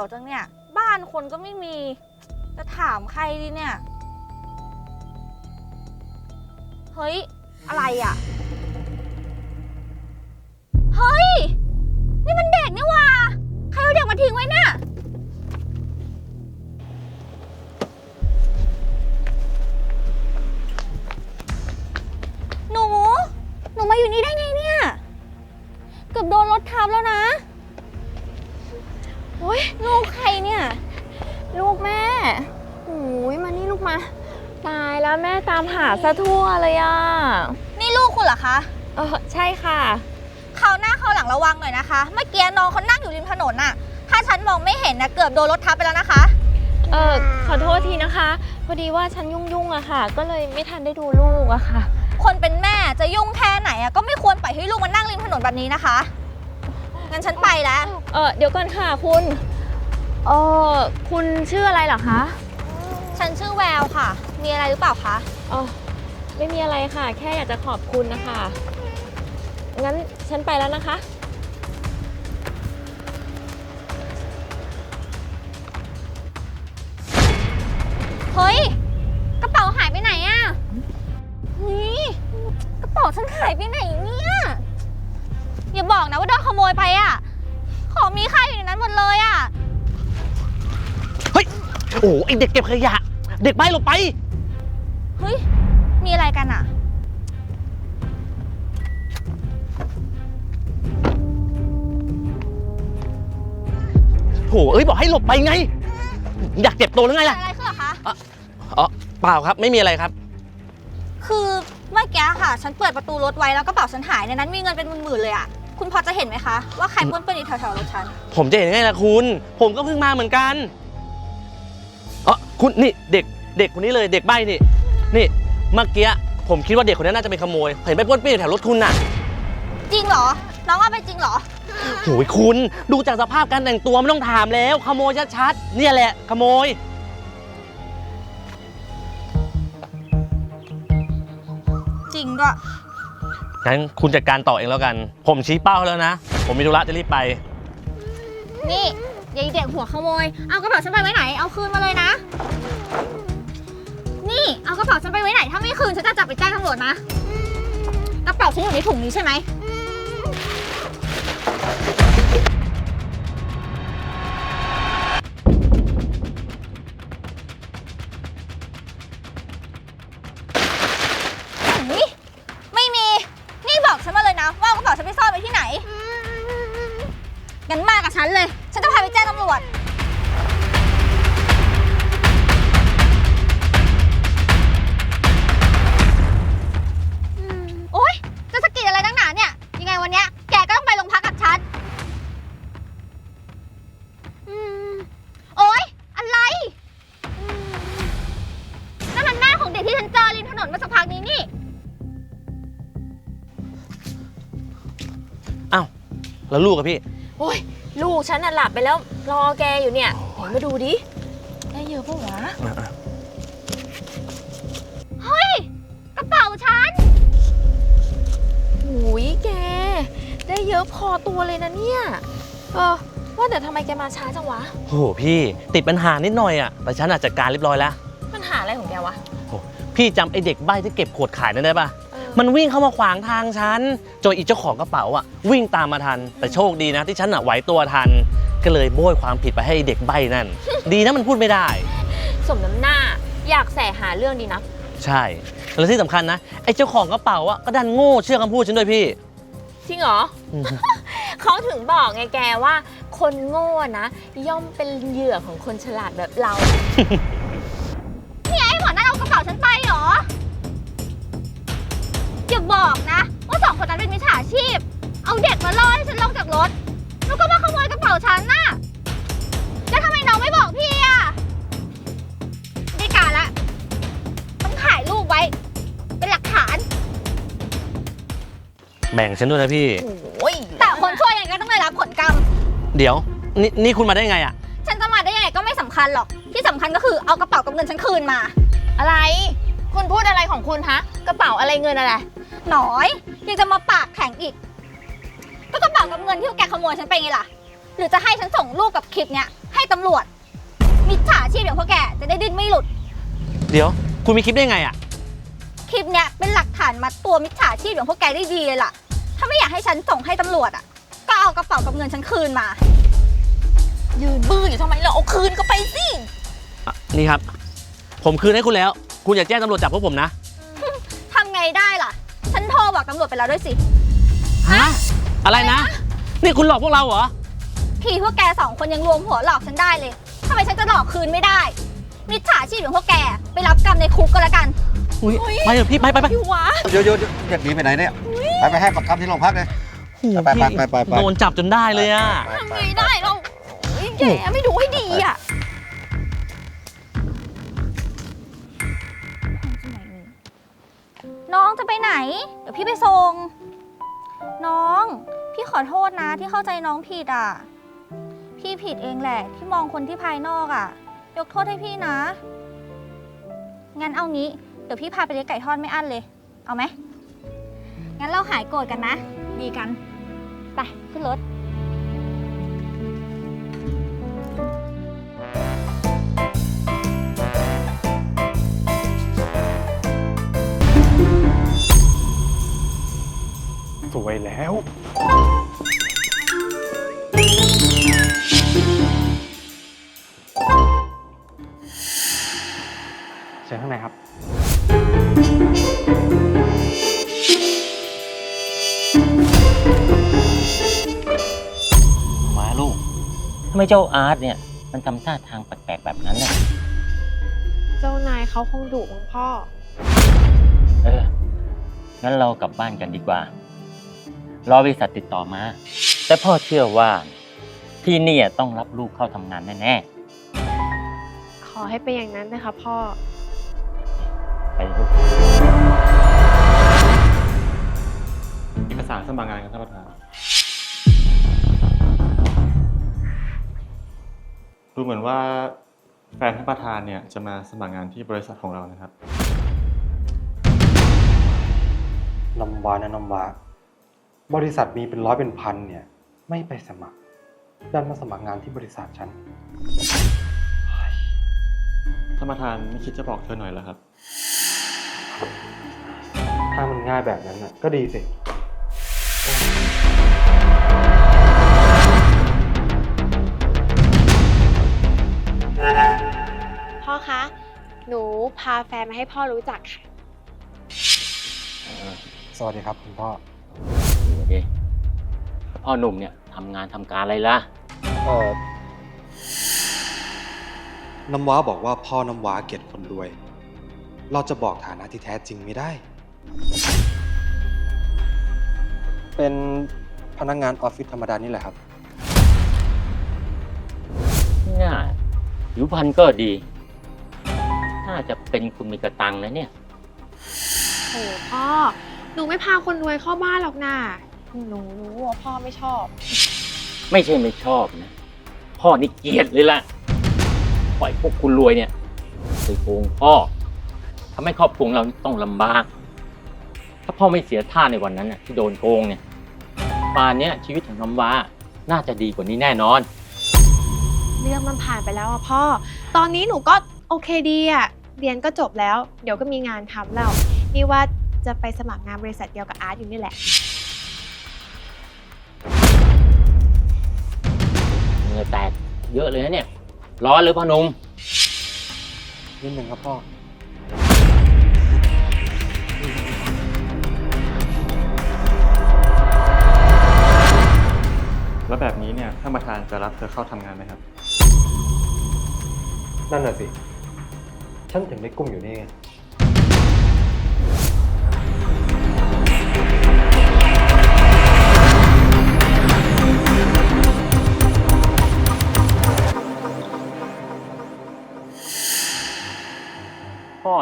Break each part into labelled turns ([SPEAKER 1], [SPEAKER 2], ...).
[SPEAKER 1] ยวจังเนี่ย บ้านคนก็ไม่มี จะถามใครดีเนี่ย เฮ้ย อะไรอะ เฮ้ย นี่มันเด็กนี่หว่า ใครเอาเด็กมาทิ้งไว้เนี่ย หนู หนูมาอยู่นี่ได้ไงเนี่ย เกือบโดนรถทับแล้วนะ อ้ยลูกใครเนี่ย
[SPEAKER 2] ลูกแม่โอ้ยมานี่ลูกมา ตายแล้วแม่ตามหาซะทั่วเลยอะ
[SPEAKER 1] นี่ลูกคุณเหรอคะ
[SPEAKER 2] เออใช่ค่ะ
[SPEAKER 1] คราวหน้าคราวหลังระวังหน่อยนะคะ เมื่อกี้น้องเขานั่งอยู่ริมถนนน่ะ ถ้าฉันมองไม่เห็นนะเกือบโดนรถทับไปแล้วนะคะ
[SPEAKER 2] เออขอโทษทีนะคะ พอดีว่าฉันยุ่งๆอะค่ะ ก็เลยไม่ทันได้ดูลูกอะค่ะ
[SPEAKER 1] คนเป็นแม่จะยุ่งแค่ไหนอะก็ไม่ควรปล่อยให้ลูกมานั่งริมถนนแบบนี้นะคะ งั้นฉันไปแล้ว
[SPEAKER 2] เออเดี๋ยวก่อนค่ะคุณเออคุณชื่ออะไรเหรอคะ
[SPEAKER 1] ฉันชื่อแววค่ะ มีอะไรหรือเปล่าคะ
[SPEAKER 2] อ๋อไม่มีอะไรค่ะ แค่อยากจะขอบคุณนะคะ งั้นฉันไปแล้วนะคะ
[SPEAKER 1] เฮ้ย กระเป๋าหายไปไหนอะนี่กระเป๋าฉันหายไปไหนเนี่ย อย่าบอกนะว่าโดนขโมยไปอะ ของมีค่าอยู่ในนั้นหมดเลยอะ
[SPEAKER 3] เฮ้ย โอ้ไอเด็กเก็บขยะ เด็กไปหลบไป
[SPEAKER 1] เฮ้ย มีอะไรกันอะ
[SPEAKER 3] โถเอ้ย บอกให้หลบไปไง อยากเจ็บตัวหรือไง
[SPEAKER 1] เกิด
[SPEAKER 3] ล่ะ
[SPEAKER 1] อะไรขึ้นเหรอคะ
[SPEAKER 3] อ๋อ เปล่าครับ ไม่มีอะไรครับ
[SPEAKER 1] คือเมื่อกี้ค่ะ ฉันเปิดประตูรถไว้แล้วกระเป๋าฉันหายในนั้นมีเงินเป็นหมื่นๆเลยอะ คุณพอจะเห็นไหมคะ ว่าใครป้วนเปื้อนอยู่แถวๆรถฉัน
[SPEAKER 3] ผมจะเห็นยังไงล่ะคุณ ผมก็เพิ่งมาเหมือนกันอ๋อคุณนี่เด็กเด็กคนนี้เลยเด็กใบ้นี่ นี่เมื่อกี้ผมคิดว่าเด็กคนนี้น่าจะเป็นขโมย เห็นไปป้วนเปี้ยนอยู่แถวรถคุณน่ะ
[SPEAKER 1] จริงเหรอ น้องเอาไปจริงเหรอ
[SPEAKER 3] โอ้ยคุณดูจากสภาพการแต่งตัวไม่ต้องถามแล้ว ขโมยชัดๆเนี่ยแหละขโมย
[SPEAKER 1] จริงด้วย
[SPEAKER 3] งั้นคุณจัดการต่อเองแล้วกัน ผมชี้เป้าแล้วนะ ผมมีธุระจะรีบไป
[SPEAKER 1] นี่ยายเด็กหัวขโมย เอากระเป๋าฉันไปไว้ไหน เอาคืนมาเลยนะ นี่ เอากระเป๋าฉันไปไว้ไหน ถ้าไม่คืนฉันจะจับไปแจ้งตำรวจนะ กระเป๋าฉันอยู่ในถุงนี้ใช่ไหม แล้
[SPEAKER 3] วลูกอะพี่
[SPEAKER 2] โอ้ยลูกฉันน่ะหลับไปแล้วรอแกอยู่เนี่ยไหนมาดูดิได้เยอะปะวะ
[SPEAKER 1] เฮ้ยกระเป๋าฉัน
[SPEAKER 2] หูยแก ได้เยอะพอตัวเลยนะเนี่ยเออว่าแต่ทำไมแกมาช้าจังวะ
[SPEAKER 3] โอ้โหพี่ติดปัญหานิดหน่อยอะแต่ฉันอาจจัดการเรียบร้อยแล้ว
[SPEAKER 2] ปัญหาอะไรของแกวะ
[SPEAKER 3] พี่จำไอเด็กใบ้ที่เก็บขวดขายนั่นได้ปะ
[SPEAKER 2] เออ
[SPEAKER 3] มันวิ่งเข้ามาขวางทางฉันจนอีเจ้าของกระเป๋าอะวิ่งตามมาทัน แต่โชคดีนะที่ฉันอะไหวตัวทัน ก็เลยโบยความผิดไปให้ไอ้เด็กใบ้นั่น ดีนะมันพูดไม่ได้
[SPEAKER 2] สมน้ำหน้าอยากแสหาเรื่องดีนะ
[SPEAKER 3] ใช่ แล้วที่สำคัญนะไอ้เจ้าของกระเป๋าอะก็ดันโง่เชื่อคำพูดฉันด้วยพี่
[SPEAKER 2] จริงเหรอ
[SPEAKER 3] อืม
[SPEAKER 2] เขาถึงบอกไงแกว่า คนโง่นะ ย่อมเป็นเหยื่อของคนฉลาดแบบเรา
[SPEAKER 1] บอกนะ ว่าสองคนนั้นเป็นมิจฉาชีพ เอาเด็กมาล่อให้ฉันลงจากรถ แล้วก็มาขโมยกระเป๋าฉันน่ะ แล้วทำไมน้องไม่บอกพี่อะได้การละ ต้องถ่ายรูปไว้ เป็นหลักฐาน
[SPEAKER 3] แบ่งฉันด้วยนะพี่
[SPEAKER 2] โอ้ย
[SPEAKER 1] แต่คนช่วยยังไงก็ต้องได้รับผลกรรม
[SPEAKER 3] เดี๋ยว นี่นี่คุณมาได้ไงอะ
[SPEAKER 1] ฉันจะมาได้ยังไงก็ไม่สำคัญหรอก ที่สำคัญก็คือเอากระเป๋ากับเงินฉันคืนมา
[SPEAKER 2] อะไร คุณพูดอะไรของคุณฮะ กระเป๋าอะไรเงินอะไร
[SPEAKER 1] หน้อย ยังจะมาปากแข็งอีก ก็กระเป๋ากับเงินที่แกขโมยฉันไปไงล่ะรือจะให้ฉันส่งรูปกับคลิปเนี้ยให้ตำรวจ มิจฉาชีพอย่างพวกแกจะได้ดิ้นไม่หลุด
[SPEAKER 3] เดี๋ยว คุณมีคลิปได้ไงอะ
[SPEAKER 1] คลิปเนี้ยเป็นหลักฐานมัดตัวมิจฉาชีพอย่างพวกแกได้ดีเลยล่ะ ถ้าไม่อยากให้ฉันส่งให้ตำรวจอะ ก็เอากระเป๋ากับเงินฉันคืนมา
[SPEAKER 2] ยืนบื้ออยู่ทำไมเราเอาคืนก็ไปสิ
[SPEAKER 3] อะนี่ครับ ผมคืนให้คุณแล้ว คุณอย่าแจ้งตำรวจจับพวกผมนะ
[SPEAKER 1] ตำรวจไปแล้วด้วยสิ
[SPEAKER 3] ฮะ อะไรนะ นี่คุณหลอกพวกเราเหรอ
[SPEAKER 1] ทีพวกแกสองคนยังรวมหัวหลอกฉันได้เลยทำไมฉันจะหลอกคืนไม่ได้ มิจฉาชีพอย่างพวกแก ไปรับกรรมในคุกก็แล้วกัน
[SPEAKER 3] อุ๊ย ไปเถอะพี่ไปไปไป
[SPEAKER 2] พี่วะ
[SPEAKER 4] เดี๋ยวเดี๋ยวเดี๋ยวเรียกหนีไปไหนเนี่ย ไปไปให้ปากคำที่โรงพักเลย
[SPEAKER 3] โอ้โห
[SPEAKER 4] ไปไป
[SPEAKER 3] พี่
[SPEAKER 4] ไปไปไป
[SPEAKER 3] โดนจับจนได้เลยอะ
[SPEAKER 4] ไป
[SPEAKER 2] ทำ
[SPEAKER 4] ไป
[SPEAKER 2] ไงได้เราเฮ้ยแกไม่ดูให้ดีอะ
[SPEAKER 1] น้องจะไปไหน เดี๋ยวพี่ไปส่ง น้อง พี่ขอโทษนะที่เข้าใจน้องผิดอะ พี่ผิดเองแหละที่มองคนที่ภายนอกอะ ยกโทษให้พี่นะ งั้นเอางี้ เดี๋ยวพี่พาไปเลี้ยงไก่ทอดไม่อั้นเลย เอาไหม งั้นเราหายโกรธกันนะ ดีกัน ไปขึ้นรถ
[SPEAKER 5] สวยแล้ว เชิญข้างในครับ
[SPEAKER 6] มาลูกทำไมเจ้าอาร์ตเนี่ย มันทำท่าทางแปลกๆแบบนั้นน่ะ
[SPEAKER 7] เจ้านายเขาคงดุมั้งพ่อ
[SPEAKER 6] เออ งั้นเรากลับบ้านกันดีกว่า รอบริษัทติดต่อมา แต่พ่อเชื่อว่าที่เนี่ยต้องรับลูกเข้าทำงานแน่
[SPEAKER 7] ขอให้เป็นอย่างนั้นนะคะพ่อ
[SPEAKER 6] ๆ ไปลูก
[SPEAKER 5] เอกสารสมัครงานครับท่านประธาน ดูเหมือนว่าแฟนท่านประธานเนี่ยจะมาสมัครงานที่บริษัทของเรานะครับ
[SPEAKER 8] นำวานะนำวา บริษัทมีเป็นร้อยเป็นพันเนี่ย ไม่ไปสมัคร ดันมาสมัครงานที่บริษัทฉัน
[SPEAKER 5] ท่านประธานไม่คิดจะบอกเธอหน่อยเหรอครับ
[SPEAKER 8] ถ้ามันง่ายแบบนั้นน่ะก็ดีสิ
[SPEAKER 7] พ่อคะ หนูพาแฟนมาให้พ่อรู้จักค่ะ
[SPEAKER 8] สวัสดีครับคุณพ่อ
[SPEAKER 6] ดูดิพ่อหนุ่มเนี่ยทำงานทำการอะไรล่ะ
[SPEAKER 8] เออน้ำว้าบอกว่าพ่อน้ำว้าเกลียดคนรวย เราจะบอกฐานะที่แท้จริงไม่ได้ เป็นพนักงานออฟฟิศธรรมดานี่แหละครับ
[SPEAKER 6] น่าผิวพรรณก็ดี น่าจะเป็นคุณมีกระตังนะเนี่ย
[SPEAKER 7] โอ้พ่อ หนูไม่พาคนรวยเข้าบ้านหรอกนะ หนูรู้ว่าพ่อไม่ชอบ
[SPEAKER 6] ไม่ใช่ไม่ชอบนะ พ่อนี่เกลียดเลยล่ะ ปล่อยพวกคุณรวยเนี่ยไปโกงพ่อทำให้ครอบครัวเราต้องลำบาก ถ้าพ่อไม่เสียท่าในวันนั้นน่ะที่โดนโกงเนี่ยป่านเนี้ยชีวิตของน้ำว้าน่าจะดีกว่านี้แน่นอน
[SPEAKER 7] เรื่องมันผ่านไปแล้วอะพ่อ ตอนนี้หนูก็โอเคดีอะเรียนก็จบแล้ว เดี๋ยวก็มีงานทำแล้ว นี่ว่าจะไปสมัครงานบริษัทเดียวกับอาร์ตอยู่นี่แหละ
[SPEAKER 6] แตกเยอะเลยนะเนี่ย ร้อนหรือพ่อหนุ่ม
[SPEAKER 8] นิดนึงครับพ่อ
[SPEAKER 5] แล้วแบบนี้เนี่ยท่านประธานจะรับเธอเข้าทำงานไหมครับ
[SPEAKER 8] นั่นน่ะสิ ฉันถึงได้กุ้มอยู่นี่ไง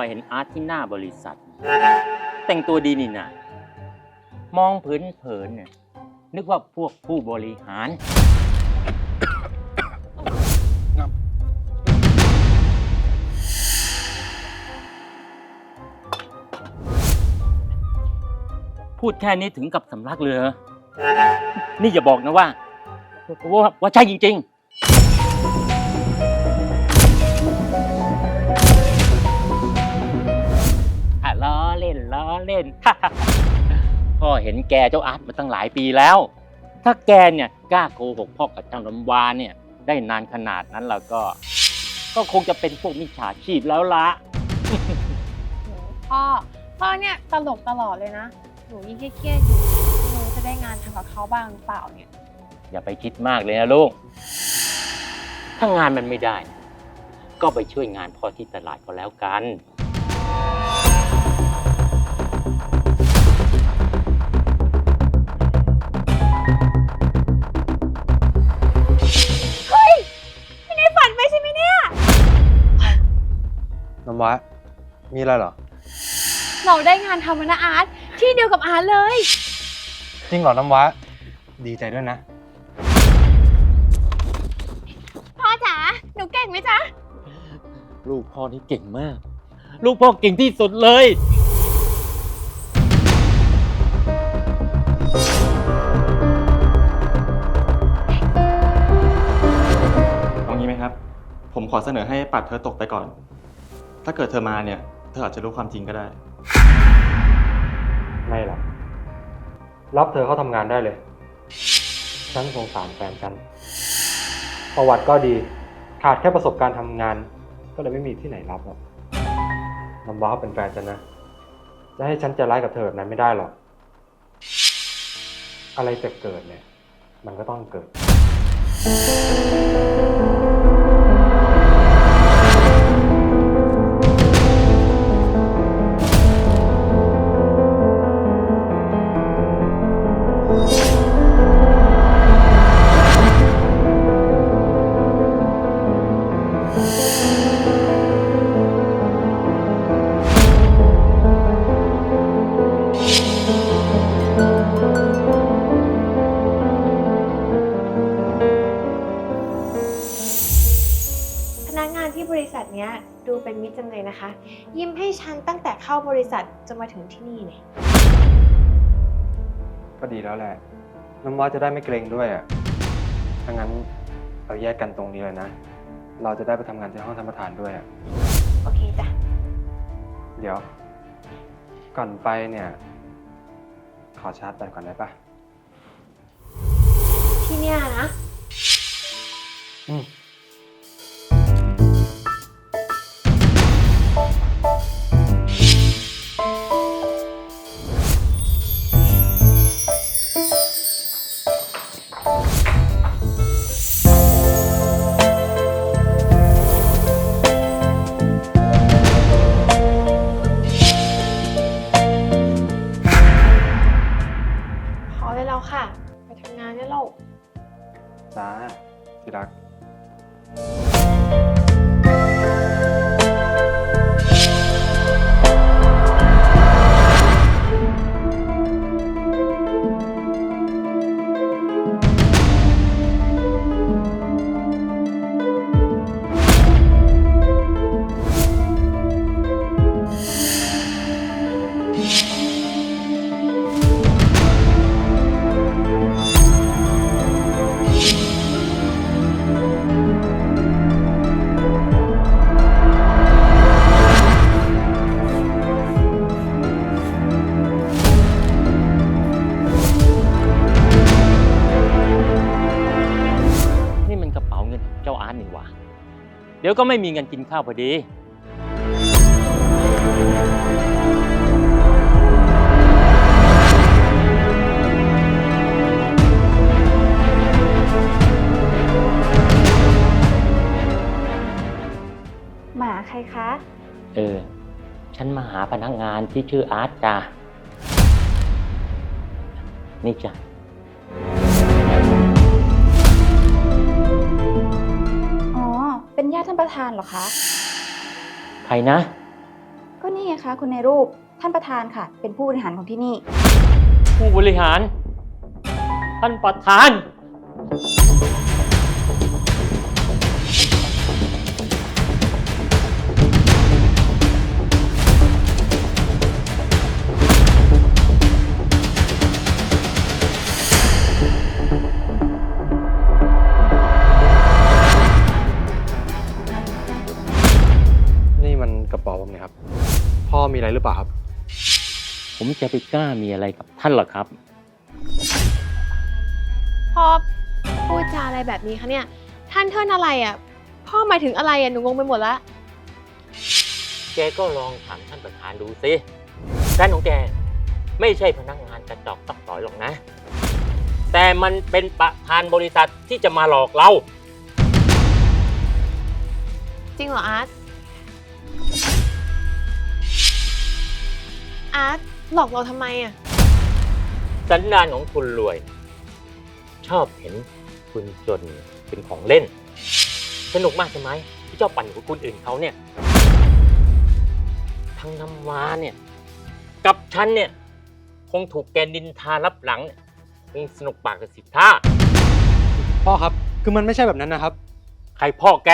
[SPEAKER 6] เห็นอาร์ตที่หน้าบริษัท แต่งตัวดีนี่นะมองเผินๆเนี่ยนึกว่าพวกผู้บริหาร พูดแค่นี้ถึงกับสำลักเลยเหรอนี่อย่าบอกนะว่าว่าว่าใช่จริง ๆ ล้อเล่นล้อเล่น พ่อเห็นแกเจ้าอาร์ตมาตั้งหลายปีแล้ว ถ้าแกเนี่ยกล้าโกหกพ่อกับเจ้าลำวาเนี่ย ได้นานขนาดนั้นแล้วก็ ก็คงจะเป็นพวกมิจฉาชีพแล้วละ
[SPEAKER 7] พ่อ พ่อเนี่ยตลกตลอดเลยนะ หนูยิ่งเครียดๆอยู่หนูจะได้งานทำกับเขาบ้างหรือเปล่าเนี่ย
[SPEAKER 6] อย่าไปคิดมากเลยนะลูก ถ้างานมันไม่ได้ ก็ไปช่วยงานพ่อที่ตลาดก็แล้วกันำ
[SPEAKER 8] ว้ามีอะไรเหรอ
[SPEAKER 7] เราได้งานทำแล้วนะอาร์ตที่เดียวกับอาร์ตเลย
[SPEAKER 8] จริงเหรอน้ำว้าดีใจด้วยนะ
[SPEAKER 7] พ่อจ๋าหนูเก่งไหมจ๊ะ
[SPEAKER 6] ลูกพ่อนี่เก่งมาก ลูกพ่อเก่งที่สุดเลย
[SPEAKER 5] เอางี้ไหมครับ ผมขอเสนอให้ปัดเธอตกไปก่อน ถ้าเกิดเธอมาเนี่ย เธออาจจะรู้ความจริงก็ได้
[SPEAKER 8] ไม่หรอกรับเธอเข้าทำงานได้เลย ฉันสงสารแฟนฉัน ประวัติก็ดี ขาดแค่ประสบการณ์ทำงาน ก็เลยไม่มีที่ไหนรับหรอกน้ำว้าเป็นแฟนฉันนะ จะให้ฉันใจะร้ายกับเธอแบบนั้นไม่ได้หรอก อะไรจะเกิดเนี่ย มันก็ต้องเกิด
[SPEAKER 7] บริษัทเนี้ยดูเป็นมิตรจังเลยนะคะ ยิ้มให้ฉันตั้งแต่เข้าบริษัทจนมาถึงที่นี่เนี่ย
[SPEAKER 8] ก็ดีแล้วแหละ น้ำว้าจะได้ไม่เกรงด้วยอะถ้างั้นเราแยกกันตรงนี้เลยนะ เราจะได้ไปทำงานที่ห้องท่านประธานด้วยอะ
[SPEAKER 7] โอเคจ้ะ
[SPEAKER 8] เดี๋ยว ก่อนไปเนี่ย ขอชาร์จแบตก่อนได้ปะ
[SPEAKER 7] ที่เนี่ยนะ
[SPEAKER 8] อืม ก็
[SPEAKER 6] ไม่มีเงินกินข้าวพอดี
[SPEAKER 1] หมาใครคะ
[SPEAKER 6] เออ ฉันมาหาพนักงานที่ชื่ออาร์ตจ้ะนี่จ้ะา
[SPEAKER 9] ติท่านประธานเหรอคะ
[SPEAKER 6] ใครนะ
[SPEAKER 9] ก็นี่ไงคะคุณในรูปท่านประธานค่ะ เป็นผู้บริหารของที่นี่
[SPEAKER 6] ผู้บริหาร ท่านประธาน
[SPEAKER 8] อะไรหรือเปล่าครับ
[SPEAKER 6] ผมจะไปกล้ามีอะไรกับท่านเหรอครับ
[SPEAKER 7] พ่อพูดจาอะไรแบบนี้คะเนี่ย ท่านเทินอะไรอะ พ่อหมายถึงอะไรอะหนูงงไปหมดละ
[SPEAKER 6] แกก็ลองถามท่านประธานดูสิแฟนของแกไม่ใช่พนักงานกระจอกตักต่อยหรอกนะ แต่มันเป็นประธานบริษัทที่จะมาหลอกเรา
[SPEAKER 7] จริงเหรออาร์ต อาร์ตหลอกเราทำไมอะ
[SPEAKER 6] สันดานของคุณรวย ชอบเห็นคุณจนเป็นของเล่น สนุกมากใช่ไหมที่ชอบปั่นหัวคนอื่นเขาเนี่ย ทั้งน้ำว้าเนี่ย กับฉันเนี่ย คงถูกแกนินทารับหลังเนี่ยคงสนุกปากกับสิบท่า
[SPEAKER 8] พ่อครับ คือมันไม่ใช่แบบนั้นนะครับ
[SPEAKER 6] ใครพ่อแก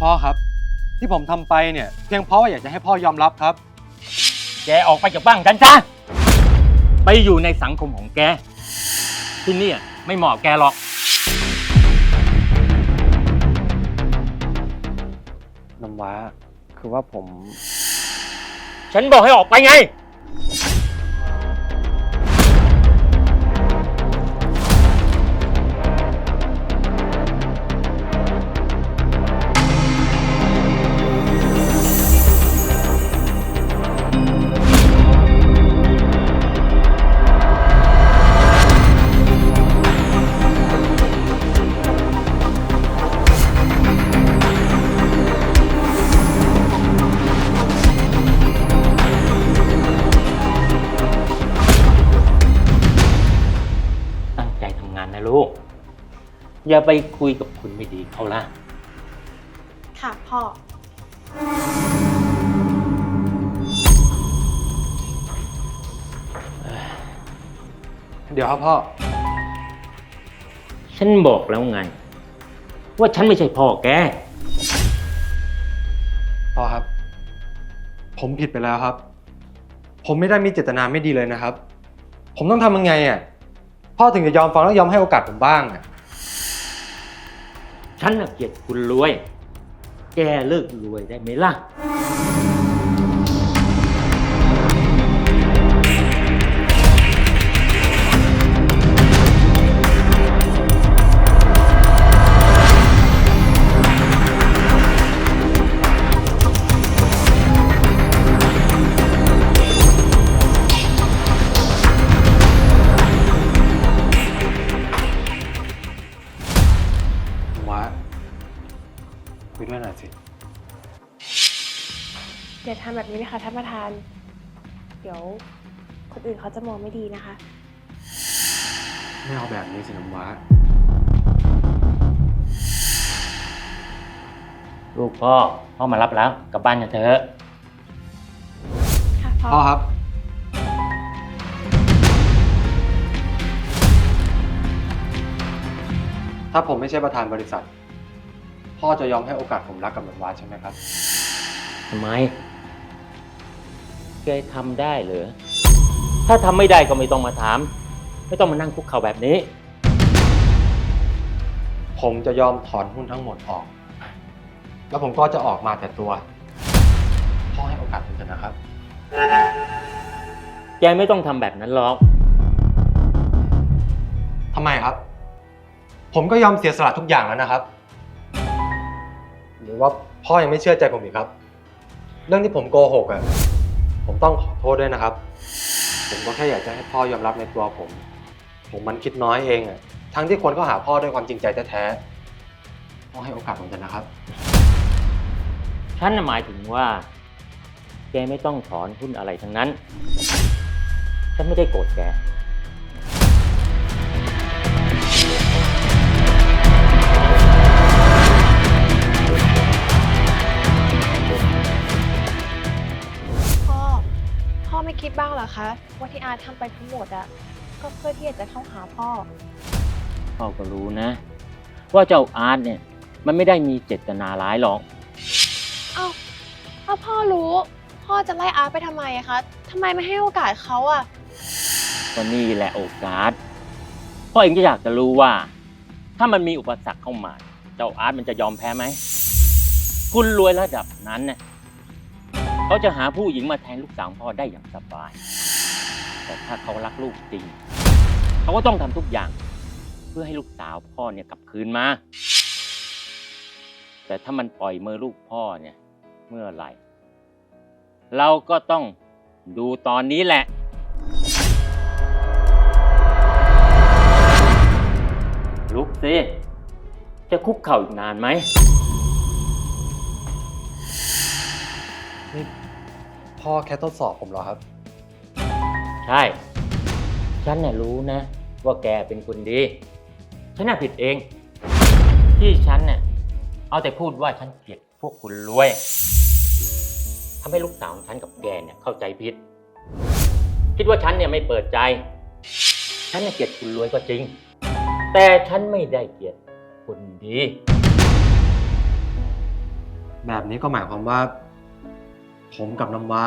[SPEAKER 8] พ่อครับ ที่ผมทำไปเนี่ย เพียงเพราะว่าอยากจะให้พ่อยอมรับครับ
[SPEAKER 6] แกออกไปจากบ้านฉันซะไปอยู่ในสังคมของแก ที่เนี่ยไม่เหมาะแกหรอก
[SPEAKER 8] น้ำว้า คือว่าผม
[SPEAKER 6] ฉันบอกให้ออกไปไง อย่าไปคุยกับคุณไม่ดีเขาละ
[SPEAKER 7] ค่ะพ่อ
[SPEAKER 8] เดี๋ยวครับพ่อ
[SPEAKER 6] ฉันบอกแล้วไง ว่าฉันไม่ใช่พ่อแก
[SPEAKER 8] พ่อครับ ผมผิดไปแล้วครับ ผมไม่ได้มีเจตนาไม่ดีเลยนะครับ ผมต้องทำยังไงอะ พ่อถึงจะยอมฟังแล้วยอมให้โอกาสผมบ้างอะ
[SPEAKER 6] ฉันน่ะเกลียดคุณรวย แกเลิกรวยได้ไหมล่ะ
[SPEAKER 8] คะ
[SPEAKER 7] ท่านประธาน เดี๋ยวคนอื่นเขาจะมองไม่ดีนะคะ
[SPEAKER 8] ไม่เอาแบบนี้สิน้ำว้า
[SPEAKER 6] ลูกพ่อพ่อมารับแล้วกลับบ้านกันเถอะ
[SPEAKER 7] ค่ะพ่อ
[SPEAKER 8] พ่อครับ ถ้าผมไม่ใช่ประธานบริษัท พ่อจะยอมให้โอกาสผมรักกับน้ำว้าใช่ไหมครับ
[SPEAKER 6] ทำไมแกทำได้เหรอถ้าทำไม่ได้ก็ไม่ต้องมาถาม ไม่ต้องมานั่งคุกเข่าแบบนี้
[SPEAKER 8] ผมจะยอมถอนหุ้นทั้งหมดออก แล้วผมก็จะออกมาแต่ตัวพ่อให้โอกาสผมเถอะนะครับ
[SPEAKER 6] แกไม่ต้องทำแบบนั้นหรอก
[SPEAKER 8] ทำไมครับ ผมก็ยอมเสียสละทุกอย่างแล้วนะครับ หรือว่าพ่อยังไม่เชื่อใจผมอีกครับ เรื่องที่ผมโกหกอะ ผมต้องขอโทษด้วยนะครับ ผมก็แค่อยากจะให้พ่อยอมรับในตัวผม ผมมันคิดน้อยเองอะทั้งที่ควรก็หาพ่อด้วยความจริงใจแท้ๆต้อให้โอกาสผมเถอะนะครับ
[SPEAKER 6] ฉันน่ะหมายถึงว่า แกไม่ต้องถอนหุ้นอะไรทั้งนั้น ฉันไม่ได้โกรธแก
[SPEAKER 7] คิดบ้างเหรอคะว่าที่อาร์ตทำไปทั้งหมดอะก็เพื่อที่จะเข้าหาพ่อ
[SPEAKER 6] พ่อก็รู้นะ ว่าเจ้าอาร์ตเนี่ยมันไม่ได้มีเจตนาร้ายหรอก
[SPEAKER 7] เอ้าถ้าพ่อรู้ พ่อจะไล่อาร์ตไปทำไมอะคะทำไมไม่ให้โอกาสเขาอะ
[SPEAKER 6] ก็นี่แหละโอกาส พ่อเองก็อยากจะรู้ว่า ถ้ามันมีอุปสรรคเข้ามา เจ้าอาร์ตมันจะยอมแพ้ไหม คุณรวยระดับนั้นเนี่ย เขาจะหาผู้หญิงมาแทนลูกสาวพ่อได้อย่างสบาย แต่ถ้าเขารักลูกจริง เขาก็ต้องทำทุกอย่าง เพื่อให้ลูกสาวพ่อเนี่ยกลับคืนมา แต่ถ้ามันปล่อยมือลูกพ่อเนี่ย เมื่อไหร่ เราก็ต้องดูตอนนี้แหละ ลุกสิ จะคุกเข่าอีกนานไหม
[SPEAKER 8] นี่พ่อแค่ทดสอบผมเหรอครับ
[SPEAKER 6] ใช่ ฉันน่ะรู้นะ ว่าแกเป็นคนดี ฉันน่ะผิดเอง ที่ฉันเนี่ยเอาแต่พูดว่าฉันเกลียดพวกคุณรวยทำให้ลูกสาวของฉันกับแกเนี่ยเข้าใจผิด คิดว่าฉันเนี่ยไม่เปิดใจ ฉันเนี่ยเกลียดคุณรวยก็จริง แต่ฉันไม่ได้เกลียดคนดี
[SPEAKER 8] แบบนี้ก็หมายความว่า ผมกับน้ำว้า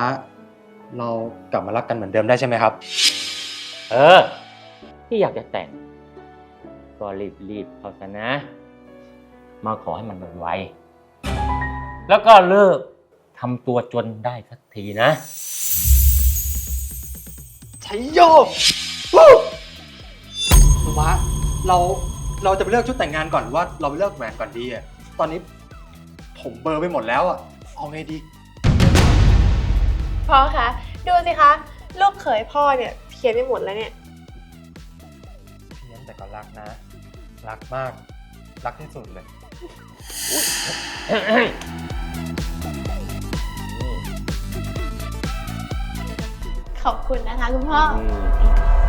[SPEAKER 8] เรากลับมารักกันเหมือนเดิมได้ใช่ไหมครับ
[SPEAKER 6] เออ ที่อยากจะแต่ง ก็รีบๆเขาซะนะ มาขอให้มันไวๆแล้วก็เลิกทำตัวจนได้สักทีนะ
[SPEAKER 8] ชัยโยวู้น้ำว้า เราเราจะไปเลือกชุดแต่งงานก่อนหรือว่าเราไปเลือกแหวนก่อนดีอะตอนนี้ผมเบลอร์ไปหมดแล้วอะเอาไงดี
[SPEAKER 7] พ่อคะดูสิคะ ลูกเขยพ่อเนี่ยเพี้ยนไปหมดแล้วเนี่ย
[SPEAKER 8] เพี้ยนแต่ก็รักนะ รักมาก รักที่สุดเลย
[SPEAKER 7] ขอบคุณนะคะคุณพ่อ
[SPEAKER 6] อืม